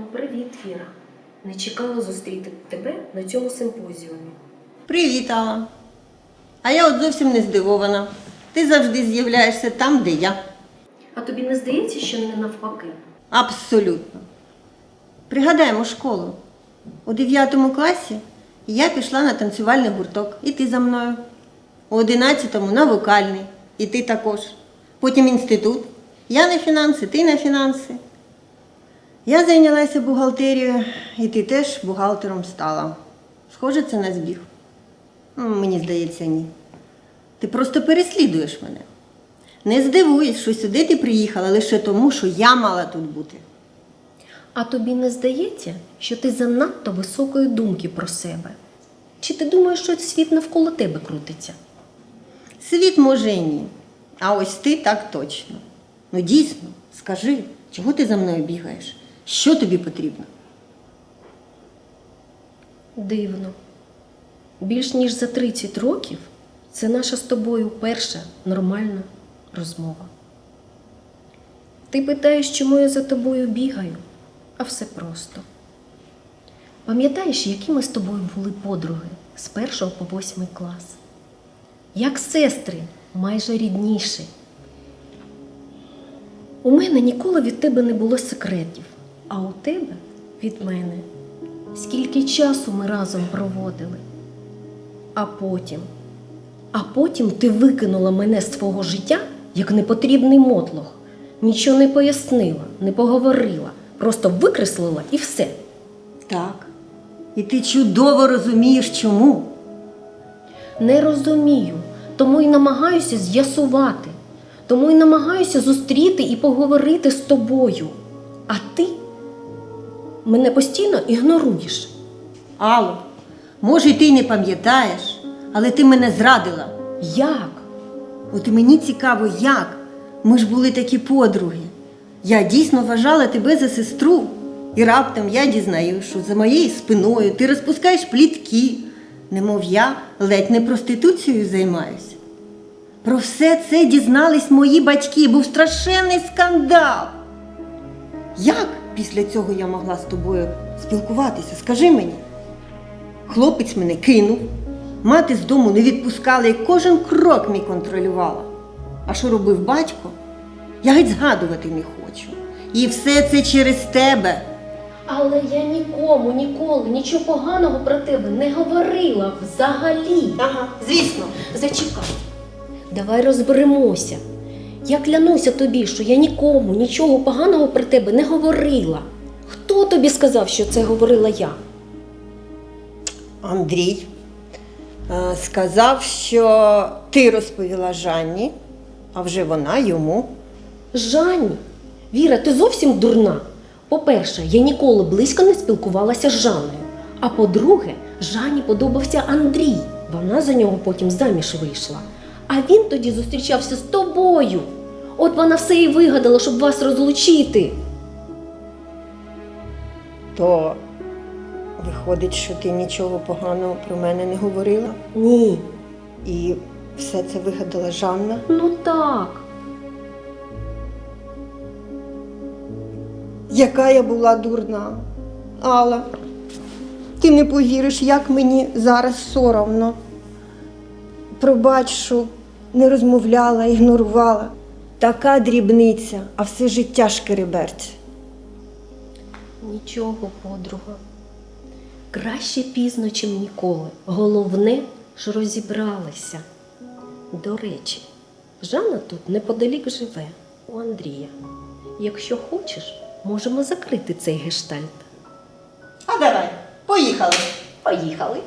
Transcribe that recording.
Ну, привіт, Віра. Не чекала зустріти тебе на цьому симпозіумі. Привіт, Алла. А я от зовсім не здивована. Ти завжди з'являєшся там, де я. А тобі не здається, що не навпаки? Абсолютно. Пригадаємо школу. У 9 класі я пішла на танцювальний гурток, і ти за мною. У 11 на вокальний, і ти також. Потім інститут. Я на фінанси, ти на фінанси. Я зайнялася бухгалтерією, і ти теж бухгалтером стала. Схоже, це на збіг. Мені здається, ні. Ти просто переслідуєш мене. Не здивуєш, що сюди ти приїхала лише тому, що я мала тут бути. А тобі не здається, що ти занадто високої думки про себе? Чи ти думаєш, що світ навколо тебе крутиться? Світ може і ні. А ось ти так точно. Ну дійсно, скажи, чого ти за мною бігаєш? Що тобі потрібно? Дивно. Більш ніж за 30 років це наша з тобою перша нормальна розмова. Ти питаєш, чому я за тобою бігаю, а все просто. Пам'ятаєш, які ми з тобою були подруги з першого по восьмий клас? Як сестри, майже рідніші. У мене ніколи від тебе не було секретів, а у тебе від мене. Скільки часу ми разом проводили. А потім, а потім ти викинула мене з свого життя як непотрібний мотлох. Нічого не пояснила, не поговорила, просто викреслила і все. Так. І ти чудово розумієш, чому. Не розумію, тому й намагаюся з'ясувати, тому й намагаюся зустріти і поговорити з тобою. А ти мене постійно ігноруєш. Алло, може, й ти й не пам'ятаєш, але ти мене зрадила. Як? От і мені цікаво, як. Ми ж були такі подруги. Я дійсно вважала тебе за сестру. І раптом я дізнаюсь, що за моєю спиною ти розпускаєш плітки, немов я ледь не проституцією займаюся. Про все це дізнались мої батьки, був страшенний скандал. Як після цього я могла з тобою спілкуватися? Скажи мені. Хлопець мене кинув, мати з дому не відпускала і кожен крок мій контролювала. А що робив батько? Я геть згадувати не хочу. І все це через тебе. Але я нікому ніколи нічого поганого про тебе не говорила взагалі. Ага, звісно. Зачекай, давай розберемося. Я клянуся тобі, що я нікому нічого поганого про тебе не говорила. Хто тобі сказав, що це говорила я? Андрій е, сказав, що ти розповіла Жанні, а вже вона йому. Жанні, Віра, ти зовсім дурна. По-перше, я ніколи близько не спілкувалася з Жанною. А по-друге, Жанні подобався Андрій. Вона за нього потім заміж вийшла. А він тоді зустрічався з тобою. От вона все і вигадала, щоб вас розлучити. То виходить, що ти нічого поганого про мене не говорила. Ні. І все це вигадала Жанна. Ну так. Яка я була дурна. Алла, ти не повіриш, як мені зараз соромно. Пробач, що не розмовляла, ігнорувала. Така дрібниця, а все життя шкереберть. Нічого, подруга. Краще пізно, чим ніколи. Головне, що розібралися. До речі, Жанна тут неподалік живе, у Андрія. Якщо хочеш, можемо закрити цей гештальт. А давай, поїхали. Поїхали.